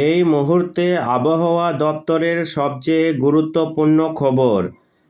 এই মুহূর্তে আবহাওয়া দপ্তরের সবচেয়ে গুরুত্বপূর্ণ খবর।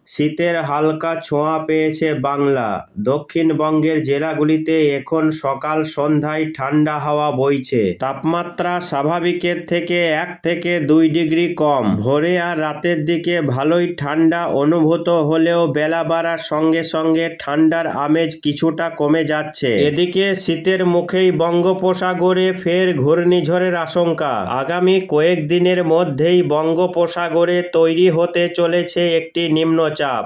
শীতের হালকা ছোঁয়া পেয়েছে বাংলা। দক্ষিণবঙ্গের জেলাগুলিতে এখন সকাল সন্ধ্যায় ঠান্ডা হাওয়া বইছে। তাপমাত্রা স্বাভাবিকের থেকে এক থেকে দুই ডিগ্রি কম। ভোরে আর রাতের দিকে ভালোই ঠান্ডা অনুভূত হলেও বেলা বাড়ার সঙ্গে সঙ্গে ঠান্ডার আমেজ কিছুটা কমে যাচ্ছে। এদিকে শীতের মুখেই বঙ্গোপসাগরে ফের ঘূর্ণিঝড়ের আশঙ্কা। আগামী কয়েকদিনের মধ্যেই বঙ্গোপসাগরে তৈরি হতে চলেছে একটি নিম্নচাপ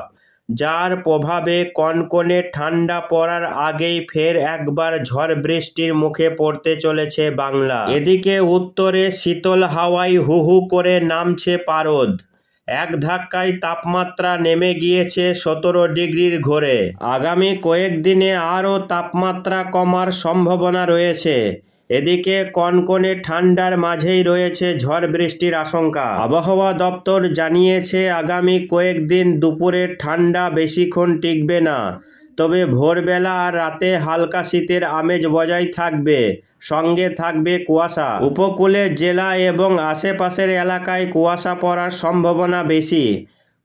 যার প্রভাবে কনকনে ঠান্ডা পড়ার আগেই ফের একবার ঝড় বৃষ্টির মুখে পড়তে চলেছে বাংলা। এদিকে উত্তরে শীতল হাওয়ায় হু হু করে নামছে পারদ। এক ধাক্কায় তাপমাত্রা নেমে গিয়েছে সতেরো ডিগ্রির ঘরে। আগামী কয়েকদিনে আরও তাপমাত্রা কমার সম্ভাবনা রয়েছে। এদিকে কনকনে ঠান্ডার মাঝেই রয়েছে ঝড় বৃষ্টির আশঙ্কা। আবহাওয়া দপ্তর জানিয়েছে, আগামী কয়েকদিন দুপুরে ঠান্ডা বেশিক্ষণ টিকবে না, তবে ভোরবেলা আর রাতে হালকা শীতের আমেজ বজায় থাকবে, সঙ্গে থাকবে কুয়াশা। উপকূলের জেলা এবং আশেপাশের এলাকায় কুয়াশা পড়ার সম্ভাবনা বেশি।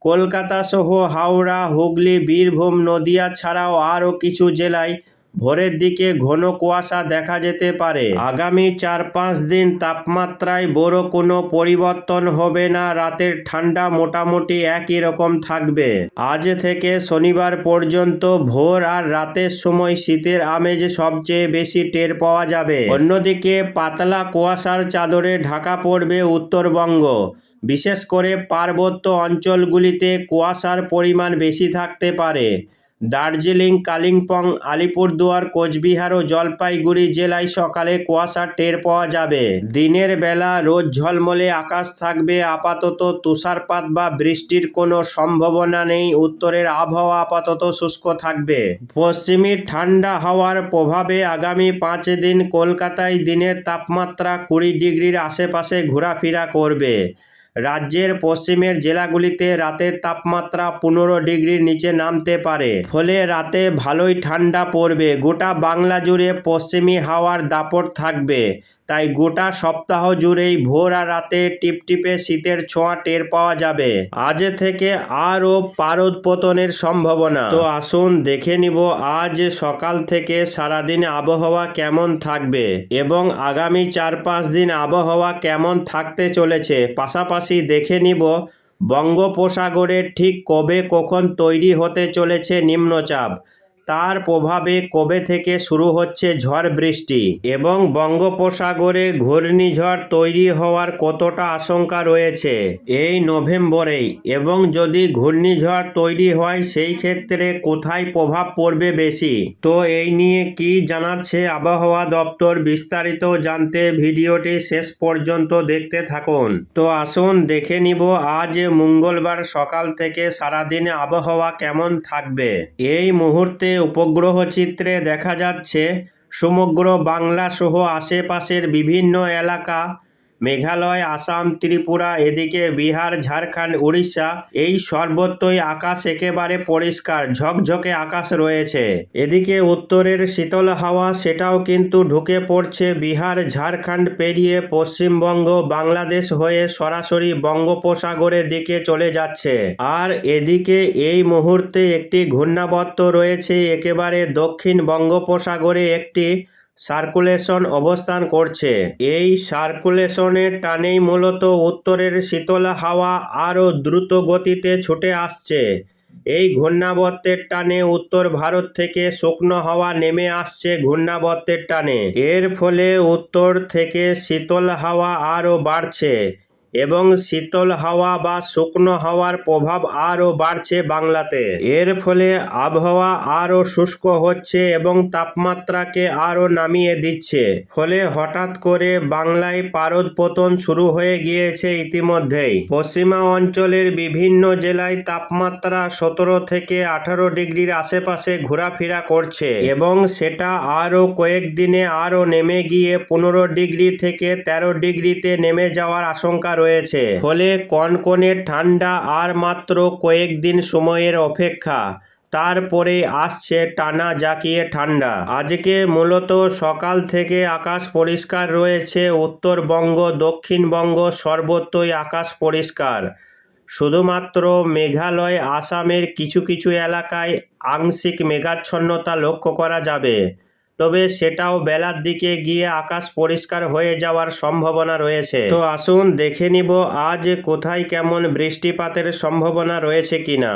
কলকাতা সহ হাওড়া, হুগলি, বীরভূম, নদিয়া ছাড়াও আরও কিছু জেলায় ভোরের দিকে ঘন কুয়াশা দেখা যেতে পারে। আগামী চার পাঁচ দিন তাপমাত্রায় বড় কোনো পরিবর্তন হবে না, রাতের ঠান্ডা মোটামুটি একই রকম থাকবে। আজ থেকে শনিবার পর্যন্ত ভোর আর রাতের সময় শীতের আমেজ সবচেয়ে বেশি টের পাওয়া যাবে। অন্যদিকে পাতলা কুয়াশার চাদরে ঢাকা পড়বে উত্তরবঙ্গ। বিশেষ করে পার্বত্য অঞ্চলগুলিতে কুয়াশার পরিমাণ বেশি থাকতে পারে। দার্জিলিং, কালিম্পং, আলিপুরদুয়ার, কোচবিহার ও জলপাইগুড়ি জেলায় সকালে কুয়াশা টের পাওয়া যাবে। দিনের বেলা রোদ ঝলমলে আকাশ থাকবে আপাতত তুষারপাত বা বৃষ্টির কোনো সম্ভাবনা নেই। উত্তরের আবহাওয়া আপাতত শুষ্ক থাকবে। পশ্চিমী ঠান্ডা হাওয়ার প্রভাবে আগামী পাঁচ দিন কলকাতায় দিনের তাপমাত্রা কুড়ি ডিগ্রির আশেপাশে ঘোরাফেরা করবে। রাজ্যের পশ্চিমের জেলাগুলিতে রাতের তাপমাত্রা পনেরো ডিগ্রির নিচে নামতে পারে। ফলে রাতে ভালোই ঠান্ডা পড়বে। গোটা বাংলা জুড়ে পশ্চিমী হাওয়ার দাপট থাকবে। তাই গোটা সপ্তাহ জুড়েই ভোর আর রাতে টিপটিপে শীতের ছোঁয়া টের পাওয়া যাবে। আজ থেকে আরও পারদ পতনের সম্ভাবনা। তো আসুন দেখে নিব আজ সকাল থেকে সারাদিন আবহাওয়া কেমন থাকবে এবং আগামী চার পাঁচ দিন আবহাওয়া কেমন থাকতে চলেছে। পাশাপাশি দেখে নিব বঙ্গোপসাগরে ঠিক কবে কখন তৈরি হতে চলেছে নিম্নচাপ। তার প্রভাবে কবে থেকে শুরু হচ্ছে ঝড় বৃষ্টি? এবং বঙ্গোপসাগরে ঘূর্ণিঝড় তৈরি হওয়ার কতটা আশঙ্কা রয়েছে? এই নভেম্বরেই এবং যদি ঘূর্ণিঝড় তৈরি হয়, সেই ক্ষেত্রে কোথায় প্রভাব পড়বে বেশি? তো এই নিয়ে কি জানাচ্ছে আবহাওয়া দপ্তর বিস্তারিত জানতে ভিডিওটি শেষ পর্যন্ত দেখতে থাকুন। তো আসুন দেখে নিব আজ মঙ্গলবার সকাল থেকে সারাদিনে আবহাওয়া কেমন থাকবে। এই মুহূর্তে উপগ্রহ চিত্রে দেখা যাচ্ছে সমগ্র বাংলা সহ আশেপাশের বিভিন্ন এলাকা মেঘালয়, আসাম, ত্রিপুরা, এদিকে বিহার, ঝাড়খণ্ড, উড়িষ্যা, এই সর্বত্রই আকাশ একেবারে পরিষ্কার, ঝকঝকে আকাশ রয়েছে। এদিকে উত্তরের শীতল হাওয়া, সেটাও কিন্তু ঢুকে পড়ছে বিহার, ঝাড়খণ্ড পেরিয়ে পশ্চিমবঙ্গ, বাংলাদেশ হয়ে সরাসরি বঙ্গোপসাগরের দিকে চলে যাচ্ছে। আর এদিকে এই মুহূর্তে একটি ঘূর্ণাবর্ত রয়েছে, একেবারে দক্ষিণ বঙ্গোপসাগরে একটি সার্কুলেশন অবস্থান করছে। এই সার্কুলেশনের টানেই মূলত উত্তরের শীতল হাওয়া আরও দ্রুত গতিতে ছুটে আসছে। এই ঘূর্ণাবর্তের টানে উত্তর ভারত থেকে শুকনো হাওয়া নেমে আসছে ঘূর্ণাবর্তের টানে। এর ফলে উত্তর থেকে শীতল হাওয়া আরও বাড়ছে। এবং শীতল হাওয়া বা শুকনো হাওয়ার প্রভাব আরও বাড়ছে বাংলাতে। এর ফলে আবহাওয়া আরও শুষ্ক হচ্ছে এবং তাপমাত্রাকে আরও নামিয়ে দিচ্ছে। ফলে হঠাৎ করে বাংলায় পারদ পতন শুরু হয়ে গিয়েছে ইতিমধ্যেই। পশ্চিমা অঞ্চলের বিভিন্ন জেলায় তাপমাত্রা সতেরো থেকে আঠারো ডিগ্রির আশেপাশে ঘোরাফেরা করছে এবং সেটা আরও কয়েকদিনে আরও নেমে গিয়ে পনেরো ডিগ্রি থেকে তেরো ডিগ্রিতে নেমে যাওয়ার আশঙ্কা রয়েছে। ফলে কনকনে ঠান্ডা আর মাত্র কয়েকদিন সময়ের অপেক্ষা। তারপরে আসছে টানা জাকিয়ে ঠান্ডা। আজকে মূলত সকাল থেকে আকাশ পরিষ্কার রয়েছে। উত্তরবঙ্গ, দক্ষিণবঙ্গ সর্বত্রই আকাশ পরিষ্কার। শুধুমাত্র মেঘালয়, আসামের কিছু কিছু এলাকায় আংশিক মেঘাচ্ছন্নতা লক্ষ্য করা যাবে। তবে সেটাও বেলার দিকে গিয়ে আকাশ পরিষ্কার হয়ে যাওয়ার সম্ভাবনা রয়েছে। তো আসুন দেখে নিব আজ কোথায় কেমন বৃষ্টিপাতের সম্ভাবনা রয়েছে কিনা।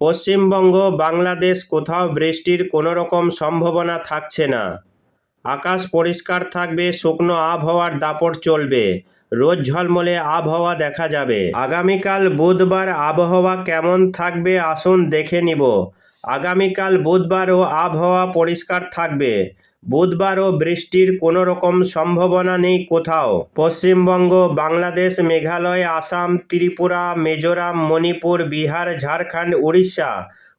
পশ্চিমবঙ্গ, বাংলাদেশ কোথাও বৃষ্টির কোনো রকম সম্ভাবনা থাকছে না। আকাশ পরিষ্কার থাকবে, শুকনো আবহাওয়ার দাপট চলবে, রোজ ঝলমলে আবহাওয়া দেখা যাবে। আগামীকাল বুধবার আবহাওয়া কেমন থাকবে আসুন দেখে নিব। আগামীকাল বুধবারও আবহাওয়া পরিষ্কার থাকবে। বুধবারও বৃষ্টির কোনো রকম সম্ভাবনা নেই কোথাও। পশ্চিমবঙ্গ, বাংলাদেশ, মেঘালয়, আসাম, ত্রিপুরা, মিজোরাম, মণিপুর, বিহার, ঝাড়খণ্ড, উড়িষ্যা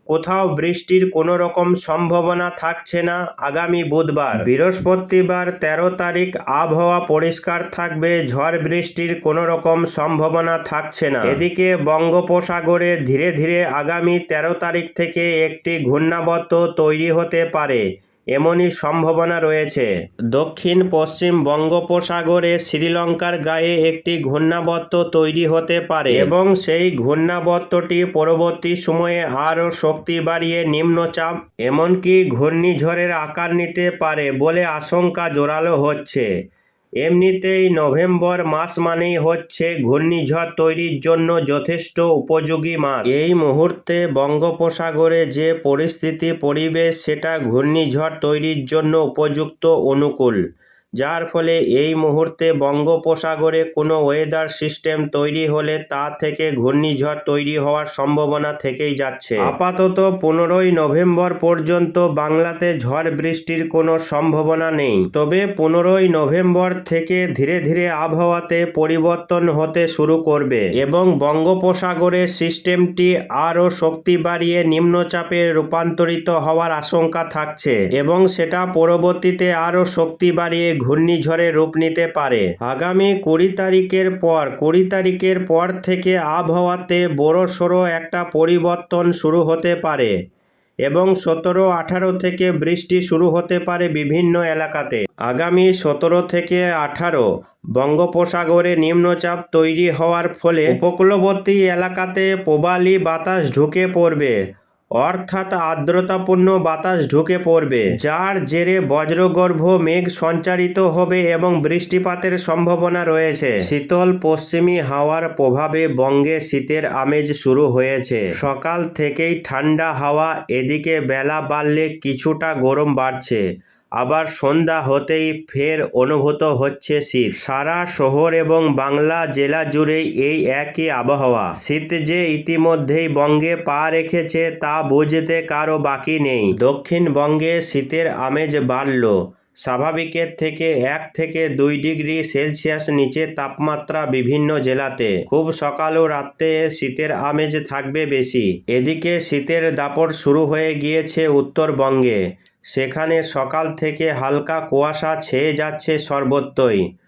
কোথাও বৃষ্টির কোনো রকম সম্ভাবনা থাকছে না আগামী বুধবার। বৃহস্পতিবার তেরো তারিখ আবহাওয়া পরিষ্কার থাকবে, ঝড় বৃষ্টির কোনো রকম সম্ভাবনা থাকছে না। এদিকে বঙ্গোপসাগরে ধীরে ধীরে আগামী তেরো তারিখ থেকে একটি ঘূর্ণাবর্ত তৈরি হতে পারে। এমনই সম্ভাবনা রয়েছে। দক্ষিণ পশ্চিম বঙ্গোপসাগরে শ্রীলঙ্কার গায়ে একটি ঘূর্ণাবর্ত তৈরি হতে পারে এবং সেই ঘূর্ণাবর্তটি পরবর্তী সময়ে আরও শক্তি বাড়িয়ে নিম্নচাপ, এমনকি ঘূর্ণিঝড়ের আকার নিতে পারে বলে আশঙ্কা জোরালো হচ্ছে। এমনিতেই নভেম্বর মাস মানেই হচ্ছে ঘূর্ণিঝড় তৈরির জন্য যথেষ্ট উপযোগী মাস। এই মুহূর্তে বঙ্গোপসাগরে যে পরিস্থিতি, পরিবেশ, সেটা ঘূর্ণিঝড় তৈরির জন্য উপযুক্ত, অনুকূল। যার ফলে এই মুহূর্তে বঙ্গোপসাগরে কোনো ওয়েদার সিস্টেম তৈরি হলে তা থেকে ঘূর্ণিঝড় তৈরি হওয়ার সম্ভাবনা থেকেই যাচ্ছে। আপাতত পনেরোই নভেম্বর পর্যন্ত বাংলাতে ঝড় বৃষ্টির কোনো সম্ভাবনা নেই। তবে পনেরোই নভেম্বর থেকে ধীরে ধীরে আবহাওয়াতে পরিবর্তন হতে শুরু করবে এবং বঙ্গোপসাগরে সিস্টেমটি আরও শক্তি বাড়িয়ে নিম্নচাপে রূপান্তরিত হওয়ার আশঙ্কা থাকছে এবং সেটা পরবর্তীতে আরও শক্তি বাড়িয়ে ঘূর্ণিঝড়ে রূপ নিতে পারে। আগামী কুড়ি তারিখের পর, কুড়ি তারিখের পর থেকে আবহাওয়াতে বড় সড়ো একটা পরিবর্তন শুরু হতে পারে এবং সতেরো, আঠারো থেকে বৃষ্টি শুরু হতে পারে বিভিন্ন এলাকাতে। আগামী সতেরো থেকে আঠারো বঙ্গোপসাগরে নিম্নচাপ তৈরি হওয়ার ফলে উপকূলবর্তী এলাকাতে প্রবালী বাতাস ঢুকে পড়বে। অর্থাৎ আর্দ্রতাপূর্ণ বাতাস ঢুকে পড়বে, যার জেরে বজ্রগর্ভ মেঘ সঞ্চারিত হবে এবং বৃষ্টিপাতের সম্ভাবনা রয়েছে। শীতল পশ্চিমী হাওয়ার প্রভাবে বঙ্গে শীতের আমেজ শুরু হয়েছে। সকাল থেকেই ঠান্ডা হাওয়া, এদিকে বেলা বাড়লে কিছুটা গরম বাড়ছে। আবার সন্ধ্যা হতেই ফের অনুভূত হচ্ছে শীত। সারা শহর এবং বাংলা জেলা জুড়েই এই একই আবহাওয়া। শীত যে ইতিমধ্যেই বঙ্গে পা রেখেছে তা বুঝতে কারও বাকি নেই। দক্ষিণবঙ্গে শীতের আমেজ বাড়ল। স্বাভাবিকের থেকে এক থেকে দুই ডিগ্রি সেলসিয়াস নিচে তাপমাত্রা বিভিন্ন জেলাতে। খুব সকাল ও রাত্রে শীতের আমেজ থাকবে বেশি। এদিকে শীতের দাপট শুরু হয়ে গিয়েছে উত্তরবঙ্গে। সেখানে সকাল থেকে হালকা কুয়াশা ছেয়ে যাচ্ছে সর্বত্রই।